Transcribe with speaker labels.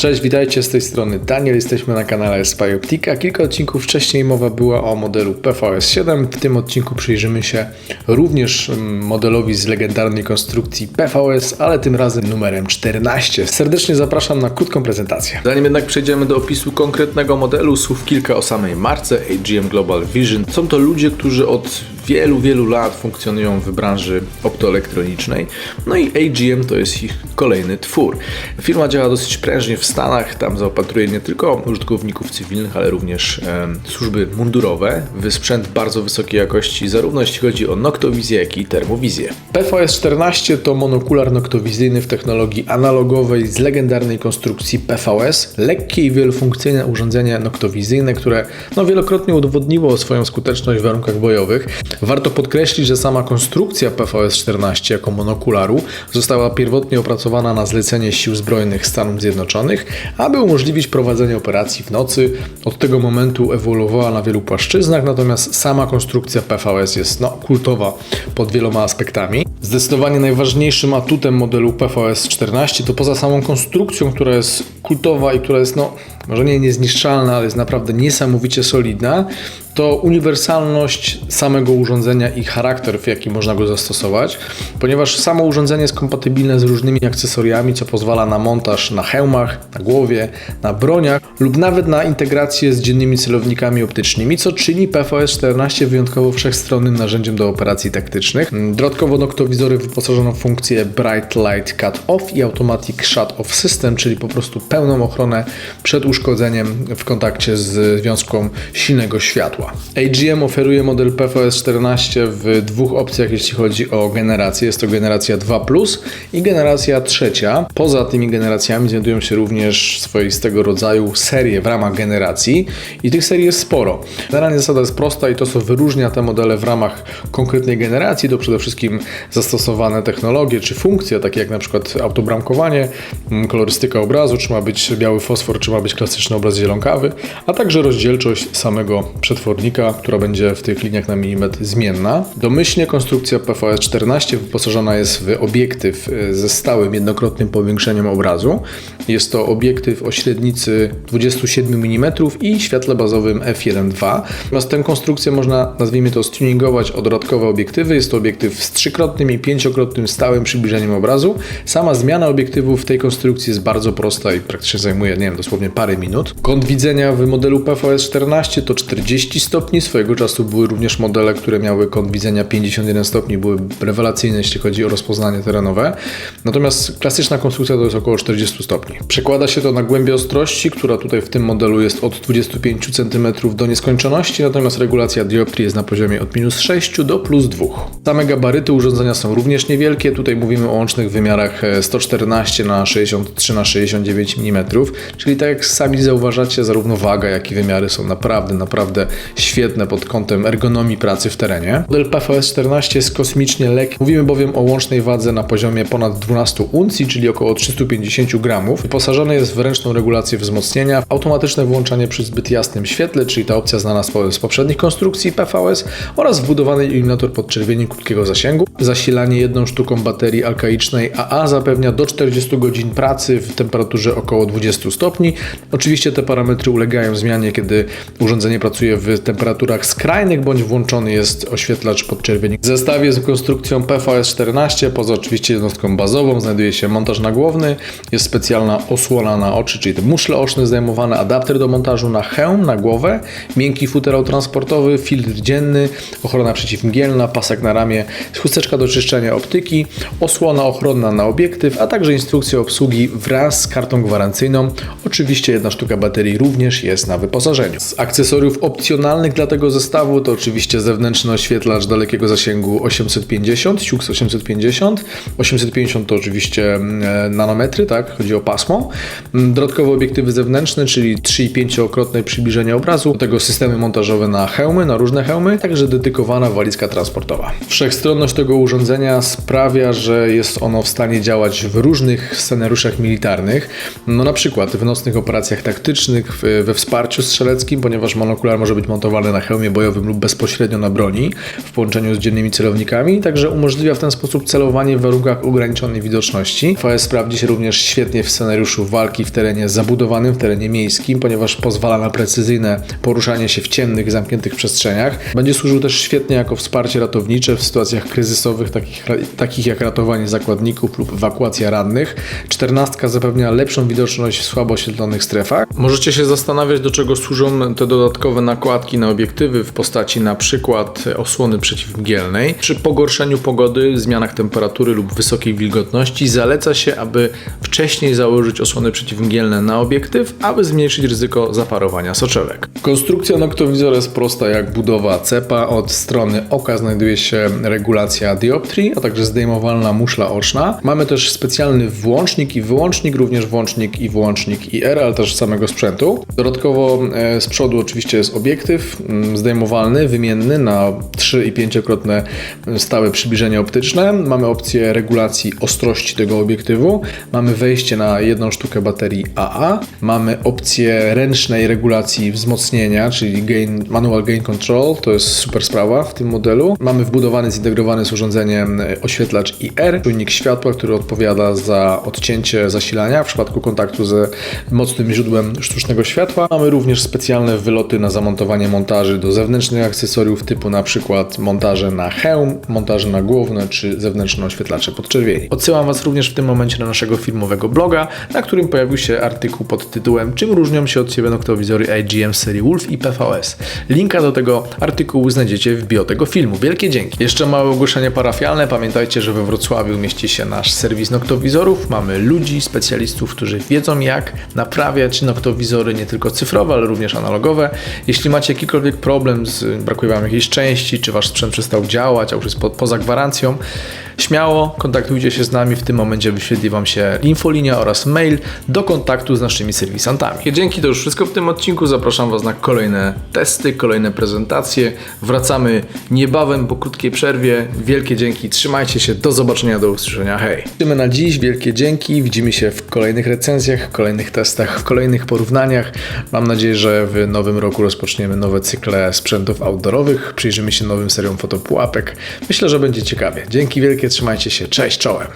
Speaker 1: Cześć, witajcie z tej strony Daniel, jesteśmy na kanale Spy Optica. Kilka odcinków wcześniej mowa była o modelu PVS-7. W tym odcinku przyjrzymy się również mm, modelowi z legendarnej konstrukcji PVS, ale tym razem numerem 14. Serdecznie zapraszam na krótką prezentację. Zanim jednak przejdziemy do opisu konkretnego modelu, słów kilka o samej marce AGM Global Vision. Są to ludzie, którzy od wielu, wielu lat funkcjonują w branży optoelektronicznej. No i AGM to jest ich kolejny twór. Firma działa dosyć prężnie w Stanach, tam zaopatruje nie tylko użytkowników cywilnych, ale również e, służby mundurowe w sprzęt bardzo wysokiej jakości, zarówno jeśli chodzi o noktowizję, jak i termowizję. PVS-14 to monokular noktowizyjny w technologii analogowej z legendarnej konstrukcji PVS, lekkie i wielofunkcyjne urządzenie noktowizyjne, które no, wielokrotnie udowodniło swoją skuteczność w warunkach bojowych. Warto podkreślić, że sama konstrukcja PVS-14 jako monokularu została pierwotnie opracowana na zlecenie Sił Zbrojnych Stanów Zjednoczonych, aby umożliwić prowadzenie operacji w nocy. Od tego momentu ewoluowała na wielu płaszczyznach, natomiast sama konstrukcja PVS jest no, kultowa pod wieloma aspektami. Zdecydowanie najważniejszym atutem modelu PVS-14 to poza samą konstrukcją, która jest kultowa i która jest no, może nie niezniszczalna, ale jest naprawdę niesamowicie solidna, to uniwersalność samego urządzenia i charakter, w jaki można go zastosować, ponieważ samo urządzenie jest kompatybilne z różnymi akcesoriami, co pozwala na montaż na hełmach, na głowie, na broniach lub nawet na integrację z dziennymi celownikami optycznymi, co czyni PVS-14 wyjątkowo wszechstronnym narzędziem do operacji taktycznych. Dodatkowo noktowizory wyposażono w funkcję Bright Light Cut Off i Automatic Shut Off System, czyli po prostu pełną ochronę przed uszkodzeniem w kontakcie z wiązką silnego światła. AGM oferuje model PVS-14 w dwóch opcjach, jeśli chodzi o generację. Jest to generacja 2 i generacja trzecia. Poza tymi generacjami znajdują się również swoistego rodzaju serie w ramach generacji i tych serii jest sporo. Generalnie zasada jest prosta i to, co wyróżnia te modele w ramach konkretnej generacji, to przede wszystkim zastosowane technologie czy funkcje, takie jak na przykład autobramkowanie, mm, kolorystyka obrazu, czy ma być biały fosfor, czy ma być klasyczny obraz zielonkawy, a także rozdzielczość samego która będzie w tych liniach na milimetr zmienna. Domyślnie konstrukcja PVS-14 wyposażona jest w obiektyw e, ze stałym jednokrotnym powiększeniem obrazu. Jest to obiektyw o średnicy 27 mm i świetle bazowym f1.2. Natomiast tę konstrukcję można, nazwijmy to, stuningować o dodatkowe obiektywy. Jest to obiektyw z trzykrotnym i pięciokrotnym stałym przybliżeniem obrazu. Sama zmiana obiektywu w tej konstrukcji jest bardzo prosta i praktycznie zajmuje, nie wiem, dosłownie parę minut. Kąt widzenia w modelu PVS-14 to 40 stopni. Swojego czasu były również modele, które miały kąt widzenia 51 stopni, były rewelacyjne, jeśli chodzi o rozpoznanie terenowe. Natomiast klasyczna konstrukcja to jest około 40 stopni. Przekłada się to na głębię ostrości, która tutaj w tym modelu jest od 25 cm do nieskończoności, natomiast regulacja dioptrii jest na poziomie od minus 6 do plus 2. Same gabaryty urządzenia są również niewielkie. Tutaj mówimy o łącznych wymiarach 114 na 63 na 69 mm, czyli tak jak sami zauważacie, zarówno waga, jak i wymiary są naprawdę, naprawdę świetne pod kątem ergonomii pracy w terenie. Model PVS-14 jest kosmicznie lekki. Mówimy bowiem o łącznej wadze na poziomie ponad 12 uncji, czyli około 350 gramów. Wyposażony jest w ręczną regulację wzmocnienia, automatyczne włączanie przy zbyt jasnym świetle, czyli ta opcja znana z poprzednich konstrukcji PVS oraz wbudowany iluminator podczerwieni krótkiego zasięgu. Zasilanie jedną sztuką baterii alkaicznej AA zapewnia do 40 godzin pracy w temperaturze około 20 stopni. Oczywiście te parametry ulegają zmianie, kiedy urządzenie pracuje w temperaturach skrajnych bądź włączony jest oświetlacz podczerwieni. W zestawie z konstrukcją PVS-14, poza oczywiście jednostką bazową, znajduje się montaż nagłowny, jest specjalna osłona na oczy, czyli te muszle oczne zdejmowane, adapter do montażu na hełm, na głowę, miękki futerał transportowy, filtr dzienny, ochrona przeciwmgielna, pasek na ramię, chusteczka do czyszczenia optyki, osłona ochronna na obiektyw, a także instrukcja obsługi wraz z kartą gwarancyjną. Oczywiście jedna sztuka baterii również jest na wyposażeniu. Z akcesoriów opcjonalnych dla tego zestawu to oczywiście zewnętrzny oświetlacz dalekiego zasięgu 850, Hughes 850. 850 to oczywiście mm, nanometry, tak? Chodzi o pasmo. Mm, Dodatkowe obiektywy zewnętrzne, czyli 3 i 5-krotne przybliżenie obrazu. Do tego systemy montażowe na hełmy, na różne hełmy, także dedykowana walizka transportowa. Wszechstronność tego urządzenia sprawia, że jest ono w stanie działać w różnych scenariuszach militarnych. No na przykład w nocnych operacjach taktycznych, w, we wsparciu strzeleckim, ponieważ monokular może być montowany zamontowane na hełmie bojowym lub bezpośrednio na broni w połączeniu z dziennymi celownikami, także umożliwia w ten sposób celowanie w warunkach ograniczonej widoczności. VS sprawdzi się również świetnie w scenariuszu walki w terenie zabudowanym, w terenie miejskim, ponieważ pozwala na precyzyjne poruszanie się w ciemnych, zamkniętych przestrzeniach. Będzie służył też świetnie jako wsparcie ratownicze w sytuacjach kryzysowych, takich, takich jak ratowanie zakładników lub ewakuacja rannych. Czternastka zapewnia lepszą widoczność w słabo oświetlonych strefach. Możecie się zastanawiać, do czego służą te dodatkowe nakładki na obiektywy w postaci na przykład osłony przeciwmgielnej. Przy pogorszeniu pogody, zmianach temperatury lub wysokiej wilgotności zaleca się, aby wcześniej założyć osłony przeciwmgielne na obiektyw, aby zmniejszyć ryzyko zaparowania soczewek. Konstrukcja noktowizora jest prosta jak budowa cepa. Od strony oka znajduje się regulacja dioptrii, a także zdejmowalna muszla oczna. Mamy też specjalny włącznik i wyłącznik, również włącznik i wyłącznik IR, ale też samego sprzętu. Dodatkowo e, z przodu oczywiście jest obiektyw mm, zdejmowalny, wymienny na 3 i 5-krotne stałe przybliżenie optyczne. Mamy opcję regulacji ostrości tego obiektywu. Mamy wejście na jedną sztukę baterii AA. Mamy opcję ręcznej regulacji wzmocnienia, czyli gain, manual gain control. To jest super sprawa w tym modelu. Mamy wbudowany, zintegrowany z urządzeniem e, oświetlacz IR, czujnik światła, który odpowiada za odcięcie zasilania w przypadku kontaktu ze mocnym źródłem sztucznego światła. Mamy również specjalne wyloty na zamontowanie montaży do zewnętrznych akcesoriów typu na przykład montaże na hełm, montaże na głowne czy zewnętrzne oświetlacze podczerwieni. Odsyłam Was również w tym momencie do naszego filmowego bloga, na którym pojawił się artykuł pod tytułem Czym różnią się od siebie noktowizory IGM serii Wolf i PVS. Linka do tego artykułu znajdziecie w bio tego filmu. Wielkie dzięki. Jeszcze małe ogłoszenie parafialne. Pamiętajcie, że we Wrocławiu mieści się nasz serwis noktowizorów. Mamy ludzi, specjalistów, którzy wiedzą jak naprawiać noktowizory nie tylko cyfrowe, ale również analogowe. Jeśli macie jakikolwiek problem, z, brakuje Wam jakiejś części, czy Wasz sprzęt przestał działać, a już jest po, poza gwarancją, śmiało kontaktujcie się z nami. W tym momencie wyświetli Wam się infolinia oraz mail do kontaktu z naszymi serwisantami. Dzięki, to już wszystko w tym odcinku. Zapraszam Was na kolejne testy, kolejne prezentacje. Wracamy niebawem po krótkiej przerwie. Wielkie dzięki, trzymajcie się, do zobaczenia, do usłyszenia, hej. Tyle na dziś, wielkie dzięki. Widzimy się w kolejnych recenzjach, kolejnych testach, kolejnych porównaniach. Mam nadzieję, że w nowym roku rozpoczniemy nowe cykle sprzętów outdoorowych. Przyjrzymy się nowym seriom fotopułapek. Myślę, że będzie ciekawie. Dzięki wielkie, trzymajcie się. Cześć, czołem.